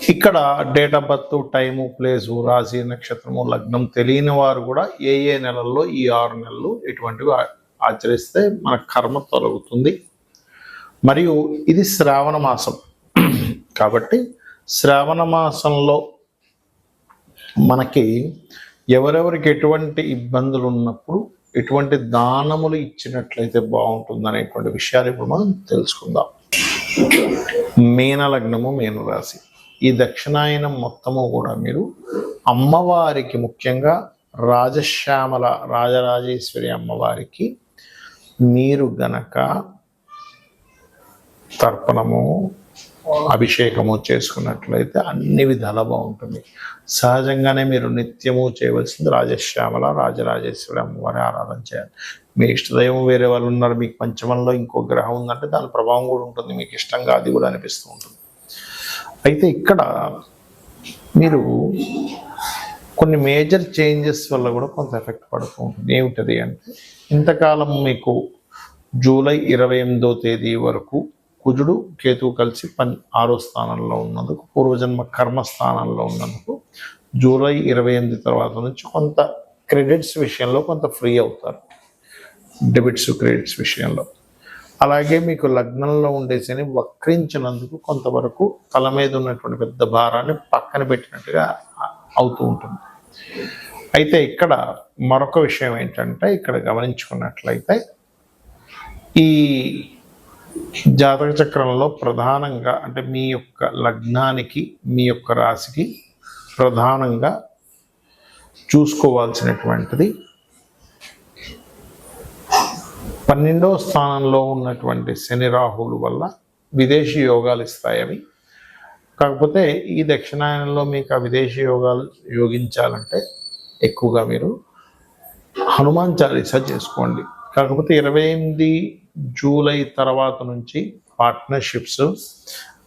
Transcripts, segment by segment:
ఇక్కడ date of birth time place రాశి నక్షత్రము లగ్నం తెలియని వారు కూడా ఏ ఏ నెలల్లో ఈ ఆరు నెలలు ఇటువంటివి ఆచరిస్తే మన కర్మ తొలగుతుంది. మరియు ఇది శ్రావణ మాసం. కాబట్టి శ్రావణ మాసంలో మనకి ఎవరెవరికి ఎటువంటి ఇబ్బందులు ఉన్నప్పుడు ఎటువంటి దానములు ఇచ్చినట్లయితే బాగుంటుంది అనేటువంటి విషయాలు ఇప్పుడు మనం తెలుసుకుందాం. మీన లగ్నము మీనరాశి ఈ దక్షిణాయనం మొత్తము కూడా మీరు అమ్మవారికి ముఖ్యంగా రాజశ్యామల రాజరాజేశ్వరి అమ్మవారికి మీరు గనక తర్పణము అభిషేకము చేసుకున్నట్లయితే అన్ని విధాల బాగుంటుంది. సహజంగానే మీరు నిత్యము చేయవలసింది రాజశ్యామల రాజరాజేశ్వరి అమ్మవారి ఆరాధన చేయాలి. మీ ఇష్టదైవం వేరే వాళ్ళు ఉన్నారు మీకు పంచమంలో ఇంకో గ్రహం ఉందంటే దాని ప్రభావం కూడా ఉంటుంది మీకు ఇష్టంగా అది కూడా అనిపిస్తూ ఉంటుంది. అయితే ఇక్కడ మీరు కొన్ని మేజర్ చేంజెస్ వల్ల కూడా కొంత ఎఫెక్ట్ పడుతూ ఉంటుంది. ఏమిటది అంటే ఇంతకాలం మీకు జూలై ఇరవై ఎనిమిదో తేదీ వరకు కుజుడు కేతువు కలిసి పని ఆరో స్థానంలో ఉన్నందుకు పూర్వజన్మ కర్మ స్థానంలో ఉన్నందుకు జూలై ఇరవై ఎనిమిది తర్వాత నుంచి కొంత క్రెడిట్స్ విషయంలో కొంత ఫ్రీ అవుతారు. డెబిట్స్ క్రెడిట్స్ విషయంలో. అలాగే మీకు లగ్నంలో ఉండే శని వక్రించినందుకు కొంతవరకు తల మీద ఉన్నటువంటి పెద్ద భారాన్ని పక్కన పెట్టినట్టుగా అవుతూ ఉంటుంది. అయితే ఇక్కడ మరొక విషయం ఏంటంటే ఇక్కడ గమనించుకున్నట్లయితే ఈ జాతక చక్రంలో ప్రధానంగా అంటే మీ యొక్క లగ్నానికి మీ యొక్క రాశికి ప్రధానంగా చూసుకోవాల్సినటువంటిది పన్నెండవ స్థానంలో ఉన్నటువంటి శని రాహువులు వల్ల విదేశీ యోగాలు ఇస్తాయి అవి కాకపోతే ఈ దక్షిణాయనంలో మీకు ఆ విదేశీ యోగాలు యోగించాలంటే ఎక్కువగా మీరు హనుమాన్ చాలీసా చేసుకోండి. కాకపోతే ఇరవై ఎనిమిది జూలై తర్వాత నుంచి పార్ట్నర్షిప్స్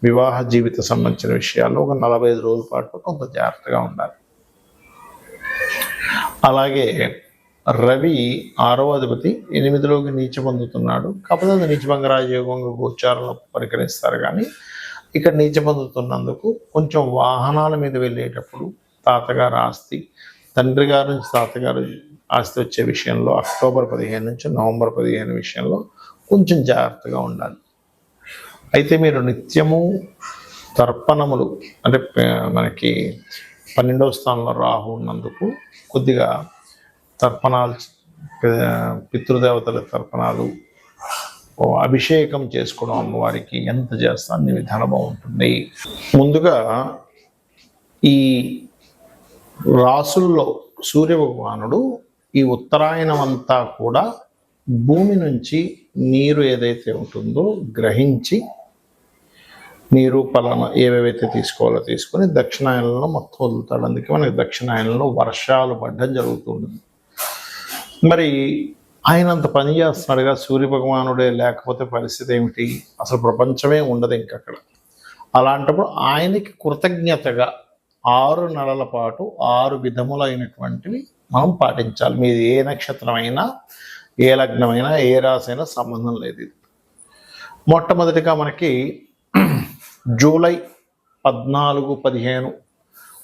వివాహ జీవిత సంబంధించిన విషయాల్లో ఒక నలభై ఐదు రోజుల పాటు కొంత జాగ్రత్తగా ఉండాలి. అలాగే రవి ఆరో అధిపతి ఎనిమిదిలోకి నీచ పొందుతున్నాడు. కాకపోతే అది నీచభంగ రాజయోగంగా గోచారంలో పరిగణిస్తారు కానీ ఇక్కడ నీచ పొందుతున్నందుకు కొంచెం వాహనాల మీద వెళ్ళేటప్పుడు తాతగారు ఆస్తి తండ్రి గారి నుంచి తాతగారు ఆస్తి వచ్చే విషయంలో అక్టోబర్ పదిహేను నుంచి నవంబర్ పదిహేను విషయంలో కొంచెం జాగ్రత్తగా ఉండాలి. అయితే మీరు నిత్యము తర్పణములు అంటే మనకి పన్నెండవ స్థానంలో రాహు ఉన్నందుకు కొద్దిగా తర్పణాలు ప- పితృదేవతల తర్పణాలు అభిషేకం చేసుకోవడం అమ్మవారికి ఎంత చేస్తా అన్ని విధాలు బాగుంటుంది ముందుగా ఈ రాసుల్లో సూర్య భగవానుడు ఈ ఉత్తరాయణం అంతా కూడా భూమి నుంచి నీరు ఏదైతే ఉంటుందో గ్రహించి నీరు పలానా ఏవేవైతే తీసుకోవాలో తీసుకొని దక్షిణాయనంలో మొత్తం వదులుతాడు. అందుకే మనకి దక్షిణాయనంలో వర్షాలు పడడం జరుగుతుంది మరి ఆయన అంత పని చేస్తున్నాడుగా సూర్య భగవానుడే లేకపోతే పరిస్థితి ఏమిటి? అసలు ప్రపంచమే ఉండదు ఇంకక్కడ. అలాంటప్పుడు ఆయనకి కృతజ్ఞతగా ఆరు నెలల పాటు ఆరు విధములైనటువంటివి మనం పాటించాలి. మీది ఏ నక్షత్రం అయినా ఏ లగ్నమైనా ఏ రాశైనా సంబంధం లేదు ఇది. మొట్టమొదటిగా మనకి జూలై పద్నాలుగు పదిహేను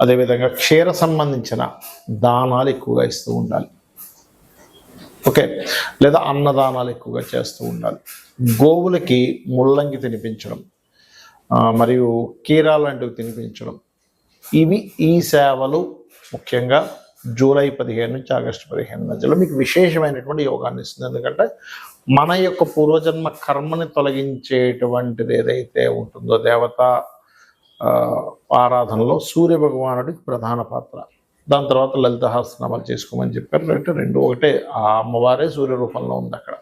అదేవిధంగా క్షీర సంబంధించిన దానాలు ఎక్కువగా ఇస్తూ ఉండాలి. ఓకే? లేదా అన్నదానాలు ఎక్కువగా చేస్తూ ఉండాలి. గోవులకి ముల్లంగి తినిపించడం మరియు కీరా లాంటివి తినిపించడం. ఇవి ఈ సేవలు ముఖ్యంగా జూలై పదిహేను నుంచి ఆగస్టు పదిహేను మధ్యలో మీకు విశేషమైనటువంటి యోగాన్ని ఇస్తుంది. ఎందుకంటే మన యొక్క పూర్వజన్మ కర్మని తొలగించేటువంటిది ఏదైతే ఉంటుందో దేవత ఆరాధనలో సూర్యభగవానుడికి ప్రధాన పాత్ర. దాని తర్వాత లలితహాస్నామాలు చేసుకోమని చెప్పారు. అంటే రెండు ఒకటే. ఆ అమ్మవారే సూర్య రూపంలో ఉంది అక్కడ.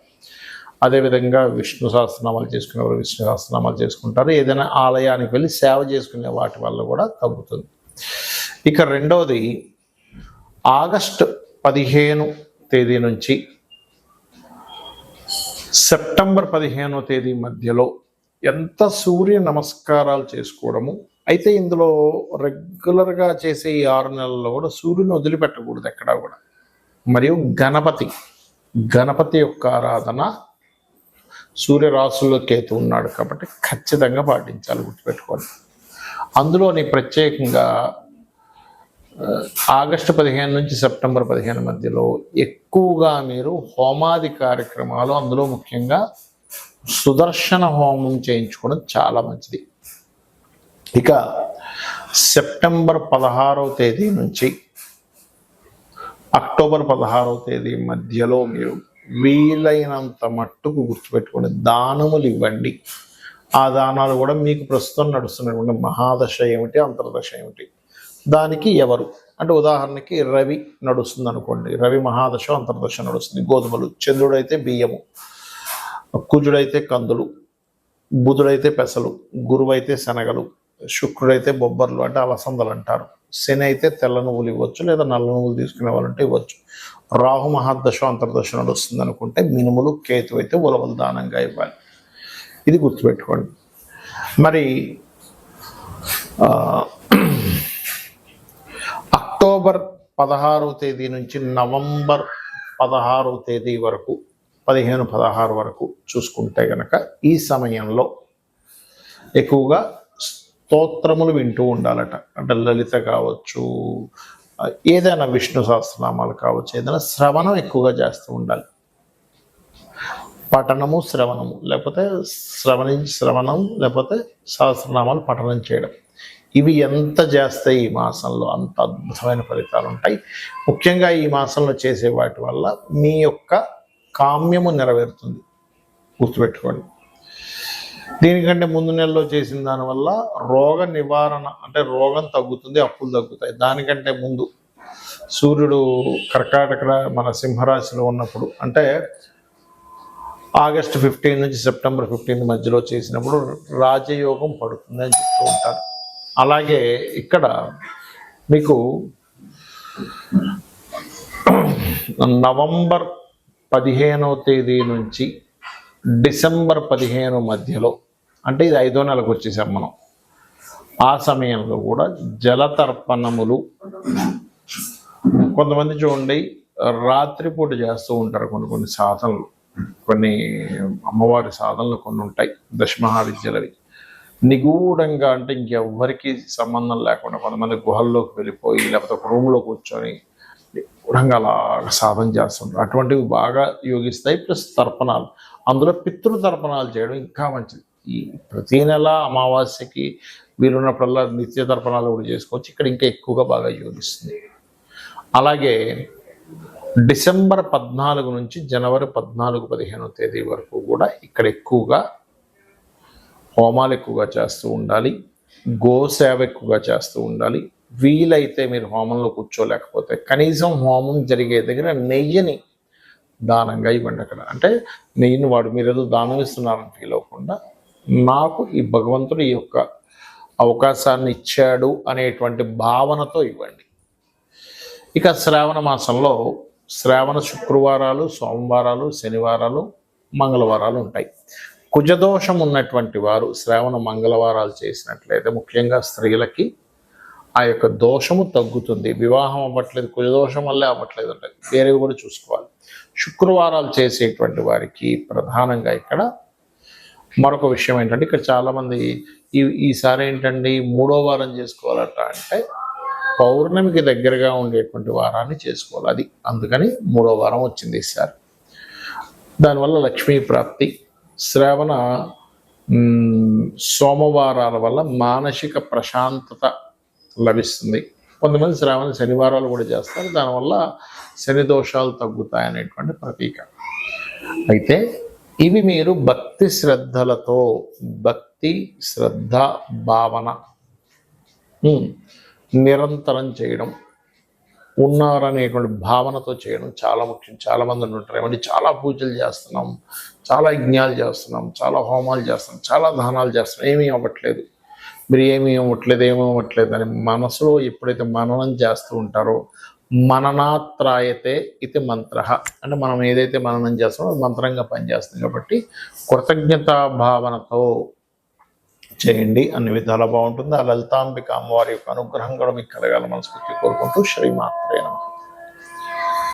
అదేవిధంగా విష్ణు సహస్రనామాలు చేసుకునేవారు. విష్ణు సహస్రనామాలు చేసుకుంటారు. ఏదైనా ఆలయానికి వెళ్ళి సేవ చేసుకునే వాటి వల్ల కూడా తగ్గుతుంది. ఇక రెండవది ఆగస్ట్ పదిహేను తేదీ నుంచి సెప్టెంబర్ పదిహేనో తేదీ మధ్యలో ఎంత సూర్య నమస్కారాలు చేసుకోవడము? అయితే ఇందులో రెగ్యులర్గా చేసే ఈ ఆరు నెలల్లో కూడా సూర్యుని వదిలిపెట్టకూడదు ఎక్కడా కూడా. మరియు గణపతి గణపతి యొక్క ఆరాధన సూర్యరాశుల్లో కేతు ఉన్నాడు కాబట్టి ఖచ్చితంగా పాటించాలి గుర్తుపెట్టుకోండి అందులోని ప్రత్యేకంగా ఆగస్టు పదిహేను నుంచి సెప్టెంబర్ పదిహేను మధ్యలో ఎక్కువగా మీరు హోమాది కార్యక్రమాలు అందులో ముఖ్యంగా సుదర్శన హోమం చేయించుకోవడం చాలా మంచిది. ఇక సెప్టెంబర్ పదహారవ తేదీ నుంచి అక్టోబర్ పదహారవ తేదీ మధ్యలో మీరు వీలైనంత మట్టుకు గుర్తుపెట్టుకోండి. దానములు ఇవ్వండి. ఆ దానాలు కూడా మీకు ప్రస్తుతం నడుస్తున్నటువంటి మహాదశ ఏమిటి అంతర్దశ ఏమిటి? దానికి ఎవరు? అంటే ఉదాహరణకి రవి నడుస్తుంది అనుకోండి రవి మహాదశ అంతర్దశ నడుస్తుంది. గోధుమలు చంద్రుడైతే బియ్యము. కుజుడైతే కందులు బుధుడైతే పెసలు గురువైతే శనగలు శుక్రుడైతే బొబ్బర్లు అంటే అలసందలు అంటారు. శని అయితే తెల్ల నువ్వులు ఇవ్వచ్చు లేదా నల్ల నువ్వులు తీసుకునే వాళ్ళంటే ఇవ్వచ్చు. రాహు మహాదశ అంతర్దశ నడుస్తుంది అనుకుంటే మినుములు కేతు అయితే ఉలవలు దానంగా ఇవ్వాలి. ఇది గుర్తుపెట్టుకోండి. మరి అక్టోబర్ పదహారవ తేదీ నుంచి నవంబర్ పదహారవ తేదీ వరకు పదిహేను పదహారు వరకు చూసుకుంటే గనక ఈ సమయంలో ఎక్కువగా స్తోత్రములు వింటూ ఉండాలట. అంటే లలిత కావచ్చు ఏదైనా విష్ణు సహస్రనామాలు కావచ్చు ఏదైనా శ్రవణం ఎక్కువగా చేస్తూ ఉండాలి. పఠనము శ్రవణము లేకపోతే శ్రవణించి శ్రవణం లేకపోతే సహస్రనామాలు పఠనం చేయడం. ఇవి ఎంత చేస్తే ఈ మాసంలో అంత అద్భుతమైన ఫలితాలు ఉంటాయి. ముఖ్యంగా ఈ మాసంలో చేసే వాటి వల్ల మీ యొక్క కామ్యము నెరవేరుతుంది. గుర్తుపెట్టుకోండి. దీనికంటే ముందు నెలలో చేసిన దానివల్ల రోగ నివారణ అంటే రోగం తగ్గుతుంది అప్పులు తగ్గుతాయి. దానికంటే ముందు సూర్యుడు కర్కాటక మన సింహరాశిలో ఉన్నప్పుడు అంటే ఆగస్ట్ ఫిఫ్టీన్ నుంచి సెప్టెంబర్ ఫిఫ్టీన్ మధ్యలో చేసినప్పుడు రాజయోగం పడుతుంది అని చెప్తూ ఉంటారు. అలాగే ఇక్కడ మీకు నవంబర్ పదిహేనవ తేదీ నుంచి డిసెంబర్ పదిహేను మధ్యలో అంటే ఇది ఐదో నెలకు వచ్చేసాం మనం. ఆ సమయంలో కూడా జలతర్పణములు కొంతమంది చూడండి రాత్రిపూట చేస్తూ ఉంటారు కొన్ని కొన్ని సాధనలు. కొన్ని అమ్మవారి సాధనలు కొన్ని ఉంటాయి దశమహావిద్యలవి. నిగూఢంగా అంటే ఇంకెవ్వరికీ సంబంధం లేకుండా కొంతమంది గుహల్లోకి వెళ్ళిపోయి లేకపోతే ఒక రూమ్లో కూర్చొని నిగూఢంగా అలా సాధన చేస్తుంటారు అటువంటివి బాగా యోగిస్తాయి ప్లస్ తర్పణాలు. అందులో పితృతర్పణాలు చేయడం ఇంకా మంచిది. ఈ ప్రతి నెల అమావాస్యకి వీలున్నప్పుడల్లా నిత్య తర్పణాలు కూడా చేసుకోవచ్చు. ఇక్కడ ఇంకా ఎక్కువగా బాగా యోగిస్తుంది. అలాగే డిసెంబర్ పద్నాలుగు నుంచి జనవరి పద్నాలుగు పదిహేనో తేదీ వరకు కూడా ఇక్కడ ఎక్కువగా హోమాలు ఎక్కువగా చేస్తూ ఉండాలి. గోసేవ ఎక్కువగా చేస్తూ ఉండాలి. వీలైతే మీరు హోమంలో కూర్చోలేకపోతే కనీసం హోమం జరిగే దగ్గర నెయ్యిని దానంగా ఇవ్వండి అక్కడ. అంటే నెయ్యిని వాడు మీరు ఏదో దానం ఇస్తున్నారని ఫీల్ అవ్వకుండా నాకు ఈ భగవంతుడు ఈ యొక్క అవకాశాన్ని ఇచ్చాడు అనేటువంటి భావనతో ఇవ్వండి. ఇక శ్రావణ మాసంలో శ్రావణ శుక్రవారాలు సోమవారాలు శనివారాలు మంగళవారాలు ఉంటాయి. కుజదోషం ఉన్నటువంటి వారు శ్రావణ మంగళవారాలు చేసినట్లయితే ముఖ్యంగా స్త్రీలకి ఆ యొక్క దోషము తగ్గుతుంది. వివాహం అవ్వట్లేదు కుజదోషం వల్లే అవ్వట్లేదు అంటే వేరేవి కూడా చూసుకోవాలి. శుక్రవారాలు చేసేటువంటి వారికి ప్రధానంగా ఇక్కడ మరొక విషయం ఏంటంటే ఇక్కడ చాలామంది ఈ ఈసారి ఏంటండి మూడో వారం చేసుకోవాలట అంటే పౌర్ణమికి దగ్గరగా ఉండేటువంటి వారాన్ని చేసుకోవాలి. అది అందుకని మూడో వారం వచ్చింది ఈసారి. దానివల్ల లక్ష్మీ ప్రాప్తి శ్రావణ సోమవారాల వల్ల మానసిక ప్రశాంతత లభిస్తుంది. కొంతమంది శ్రావణ శనివారాలు కూడా చేస్తారు. దానివల్ల శని దోషాలు తగ్గుతాయి అనేటువంటి ప్రతీక. అయితే ఇవి మీరు భక్తి శ్రద్ధలతో భక్తి శ్రద్ధ భావన నిరంతరం చేయడం ఉన్నారనేటువంటి భావనతో చేయడం చాలా ముఖ్యం. చాలా మంది ఉంటారు ఏమంటే చాలా పూజలు చేస్తున్నాం చాలా యజ్ఞాలు చేస్తున్నాం చాలా హోమాలు చేస్తున్నాం చాలా దానాలు చేస్తున్నాం. ఏమీ అవ్వట్లేదు. మీరు ఏమీ ఇవ్వట్లేదు ఏమీ ఇవ్వట్లేదు అని మనసులో ఎప్పుడైతే మననం చేస్తూ ఉంటారో మననాత్రాయతే ఇది మంత్ర. అంటే మనం ఏదైతే మననం చేస్తామో అది మంత్రంగా పనిచేస్తుంది. కాబట్టి కృతజ్ఞతా భావనతో చేయండి. అన్ని విధాలా బాగుంటుంది. ఆ లలితాంబిక అమ్మవారి యొక్క అనుగ్రహం కూడా మీకు కలగాల మనస్ఫూర్తి కోరుకుంటూ శ్రీమాత్రే నమః.